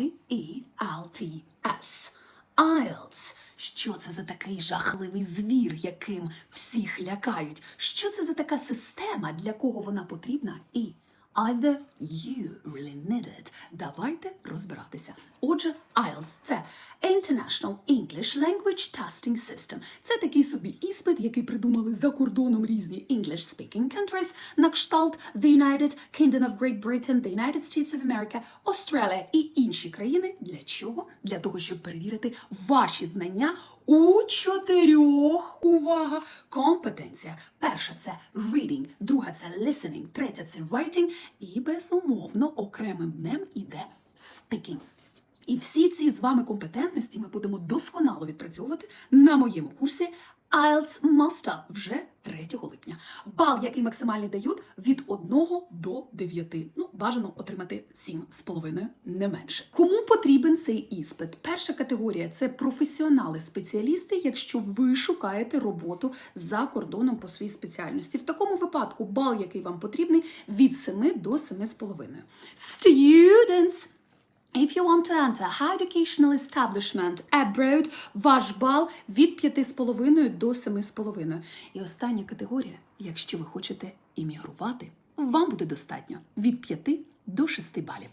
I-E-L-T-S. IELTS. Що це за такий жахливий звір, яким всіх лякають? Що це за така система, для кого вона потрібна? І either you really need it. Давайте розбиратися. Отже, IELTS – це International English Language Testing System. Це такий собі іспит, який придумали за кордоном різні English-speaking countries, на кшталт The United Kingdom of Great Britain, the United States of America, Australia і інші країни. Для чого? Для того, щоб перевірити ваші знання у чотирьох увага компетенціях. Перша це reading, друга це listening, третя це writing і безумовно окремим днем іде стикінь. І всі ці з вами компетентності ми будемо досконало відпрацьовувати на моєму курсі IELTS Master вже 3 липня. Бал, який максимальний дають від 1 до 9. Ну, бажано отримати 7,5, не менше. Кому потрібен цей іспит? Перша категорія це професіонали-спеціалісти, якщо ви шукаєте роботу за кордоном по своїй спеціальності. В такому випадку бал, який вам потрібний, від 7 до 7,5. Students! If you want to enter high educational establishment abroad, ваш бал від 5,5 до 7,5. І остання категорія, якщо ви хочете іммігрувати, вам буде достатньо від 5 до 6 балів.